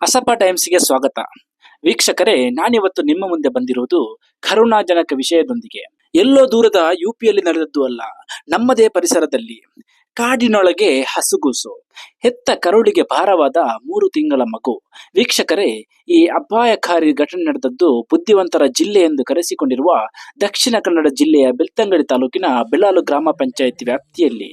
ಅಸಪ ಟೈಮ್ಸ್ಗೆ ಸ್ವಾಗತ. ವೀಕ್ಷಕರೇ, ನಾನಿವತ್ತು ನಿಮ್ಮ ಮುಂದೆ ಬಂದಿರುವುದು ಕರುಣಾಜನಕ ವಿಷಯದೊಂದಿಗೆ. ಎಲ್ಲೋ ದೂರದ ಯುಪಿಯಲ್ಲಿ ನಡೆದದ್ದು ಅಲ್ಲ, ನಮ್ಮದೇ ಪರಿಸರದಲ್ಲಿ. ಕಾಡಿನೊಳಗೆ ಹಸುಗೂಸು, ಹೆತ್ತ ಕರುಳಿಗೆ ಭಾರವಾದ ಮೂರು ತಿಂಗಳ ಮಗು. ವೀಕ್ಷಕರೇ, ಈ ಅಪಾಯಕಾರಿ ಘಟನೆ ನಡೆದದ್ದು ಬುದ್ಧಿವಂತರ ಜಿಲ್ಲೆ ಎಂದು ಕರೆಸಿಕೊಂಡಿರುವ ದಕ್ಷಿಣ ಕನ್ನಡ ಜಿಲ್ಲೆಯ ಬೆಳ್ತಂಗಡಿ ತಾಲೂಕಿನ ಬೆಳಾಲು ಗ್ರಾಮ ಪಂಚಾಯಿತಿ ವ್ಯಾಪ್ತಿಯಲ್ಲಿ.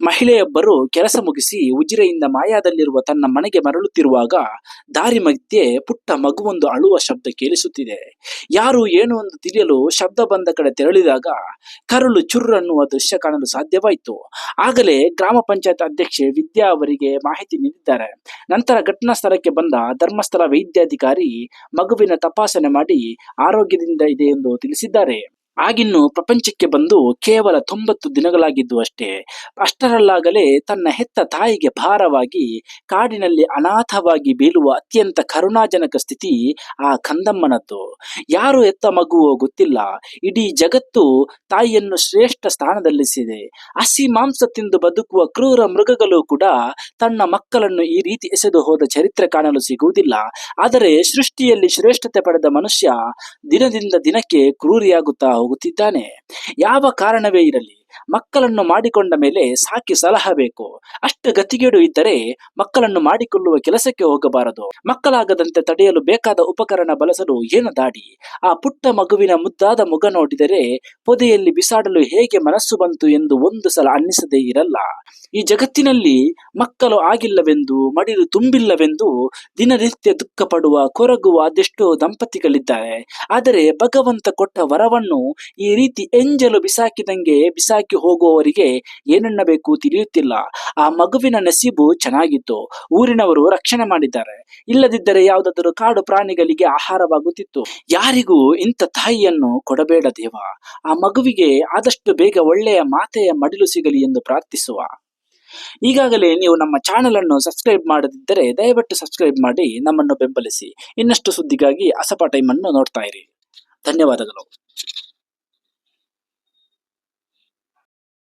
ಮಹಿಳೆಯೊಬ್ಬರು ಕೆಲಸ ಮುಗಿಸಿ ಉಜಿರೆಯಿಂದ ಮಾಯಾದಲ್ಲಿರುವ ತನ್ನ ಮನೆಗೆ ಮರಳುತ್ತಿರುವಾಗ ದಾರಿ ಮಧ್ಯೆ ಪುಟ್ಟ ಮಗುವೊಂದು ಅಳುವ ಶಬ್ದ ಕೇಳಿಸುತ್ತಿದೆ. ಯಾರು ಏನು ಎಂದು ತಿಳಿಯಲು ಶಬ್ದ ಬಂದ ಕಡೆ ತೆರಳಿದಾಗ ಕರುಳು ಚುರ್ರು ಅನ್ನುವ ದೃಶ್ಯ ಕಾಣಲು ಸಾಧ್ಯವಾಯಿತು. ಆಗಲೇ ಗ್ರಾಮ ಪಂಚಾಯತ್ ಅಧ್ಯಕ್ಷೆ ವಿದ್ಯಾ ಅವರಿಗೆ ಮಾಹಿತಿ ನೀಡಿದ್ದಾರೆ. ನಂತರ ಘಟನಾ ಸ್ಥಳಕ್ಕೆ ಬಂದ ಧರ್ಮಸ್ಥಳ ವೈದ್ಯಾಧಿಕಾರಿ ಮಗುವಿನ ತಪಾಸಣೆ ಮಾಡಿ ಆರೋಗ್ಯದಿಂದ ಇದೆ ಎಂದು ತಿಳಿಸಿದ್ದಾರೆ. ಆಗಿನ್ನು ಪ್ರಪಂಚಕ್ಕೆ ಬಂದು ಕೇವಲ ತೊಂಬತ್ತು ದಿನಗಳಾಗಿದ್ದು ಅಷ್ಟೇ. ಅಷ್ಟರಲ್ಲಾಗಲೇ ತನ್ನ ಹೆತ್ತ ತಾಯಿಗೆ ಭಾರವಾಗಿ ಕಾಡಿನಲ್ಲಿ ಅನಾಥವಾಗಿ ಬೀಳುವ ಅತ್ಯಂತ ಕರುಣಾಜನಕ ಸ್ಥಿತಿ ಆ ಕಂದಮ್ಮನದ್ದು. ಯಾರು ಎತ್ತ ಮಗುವೋ ಗೊತ್ತಿಲ್ಲ. ಇಡೀ ಜಗತ್ತು ತಾಯಿಯನ್ನು ಶ್ರೇಷ್ಠ ಸ್ಥಾನದಲ್ಲಿಸಿದೆ. ಹಸಿ ಮಾಂಸ ತಿಂದು ಬದುಕುವ ಕ್ರೂರ ಮೃಗಗಳು ಕೂಡ ತನ್ನ ಮಕ್ಕಳನ್ನು ಈ ರೀತಿ ಎಸೆದು ಹೋದ ಚರಿತ್ರೆ ಕಾಣಲು ಸಿಗುವುದಿಲ್ಲ. ಆದರೆ ಸೃಷ್ಟಿಯಲ್ಲಿ ಶ್ರೇಷ್ಠತೆ ಪಡೆದ ಮನುಷ್ಯ ದಿನದಿಂದ ದಿನಕ್ಕೆ ಕ್ರೂರಿಯಾಗುತ್ತಾ ಹೋಗುತ್ತಿದ್ದಾನೆ. ಯಾವ ಕಾರಣವೇ ಇರಲಿ ಮಕ್ಕಳನ್ನು ಮಾಡಿಕೊಂಡ ಮೇಲೆ ಸಾಕಿ ಸಲಹಬೇಕು ಅಷ್ಟು ಗತಿಗೇಡು ಇದ್ದರೆ ಮಕ್ಕಳನ್ನು ಮಾಡಿಕೊಳ್ಳುವ ಕೆಲಸಕ್ಕೆ ಹೋಗಬಾರದು. ಮಕ್ಕಳಾಗದಂತೆ ತಡೆಯಲು ಬೇಕಾದ ಉಪಕರಣ ಬಳಸಲು ಏನು ದಾಡಿ? ಆ ಪುಟ್ಟ ಮಗುವಿನ ಮುದ್ದಾದ ಮುಗ ನೋಡಿದರೆ ಪೊದೆಯಲ್ಲಿ ಬಿಸಾಡಲು ಹೇಗೆ ಮನಸ್ಸು ಬಂತು ಎಂದು ಒಂದು ಸಲ ಅನ್ನಿಸದೇ ಇರಲ್ಲ. ಈ ಜಗತ್ತಿನಲ್ಲಿ ಮಕ್ಕಳು ಆಗಿಲ್ಲವೆಂದು, ಮಡಿಲು ತುಂಬಿಲ್ಲವೆಂದು ದಿನನಿತ್ಯ ದುಃಖ ಪಡುವ ಕೊರಗುವ ಅದೆಷ್ಟೋ ದಂಪತಿಗಳಿದ್ದಾರೆ. ಆದರೆ ಭಗವಂತ ಕೊಟ್ಟ ವರವನ್ನು ಈ ರೀತಿ ಎಂಜಲು ಬಿಸಾಕಿದಂಗೆ ಬಿಸಾಕಿ ಹೋಗುವವರಿಗೆ ಏನನ್ನಬೇಕು ತಿಳಿಯುತ್ತಿಲ್ಲ. ಆ ಮಗುವಿನ ನಸೀಬು ಚೆನ್ನಾಗಿತ್ತು. ಊರಿನವರು ರಕ್ಷಣೆ ಮಾಡಿದ್ದಾರೆ. ಇಲ್ಲದಿದ್ದರೆ ಯಾವುದಾದರೂ ಕಾಡು ಪ್ರಾಣಿಗಳಿಗೆ ಆಹಾರವಾಗುತ್ತಿತ್ತು. ಯಾರಿಗೂ ಇಂಥ ತಾಯಿಯನ್ನು ಕೊಡಬೇಡ ದೇವ. ಆ ಮಗುವಿಗೆ ಆದಷ್ಟು ಬೇಗ ಒಳ್ಳೆಯ ಮಾತೆಯ ಮಡಿಲು ಸಿಗಲಿ ಎಂದು ಪ್ರಾರ್ಥಿಸುವ. ಈಗಾಗಲೇ ನೀವು ನಮ್ಮ ಚಾನೆಲ್ ಅನ್ನು ಸಬ್ಸ್ಕ್ರೈಬ್ ಮಾಡದಿದ್ದರೆ ದಯವಿಟ್ಟು ಸಬ್ಸ್ಕ್ರೈಬ್ ಮಾಡಿ ನಮ್ಮನ್ನು ಬೆಂಬಲಿಸಿ. ಇನ್ನಷ್ಟು ಸುದ್ದಿಗಾಗಿ ಅಸಪ ಟೈಮ್ ಅನ್ನು ನೋಡ್ತಾ ಇರಿ. ಧನ್ಯವಾದಗಳು.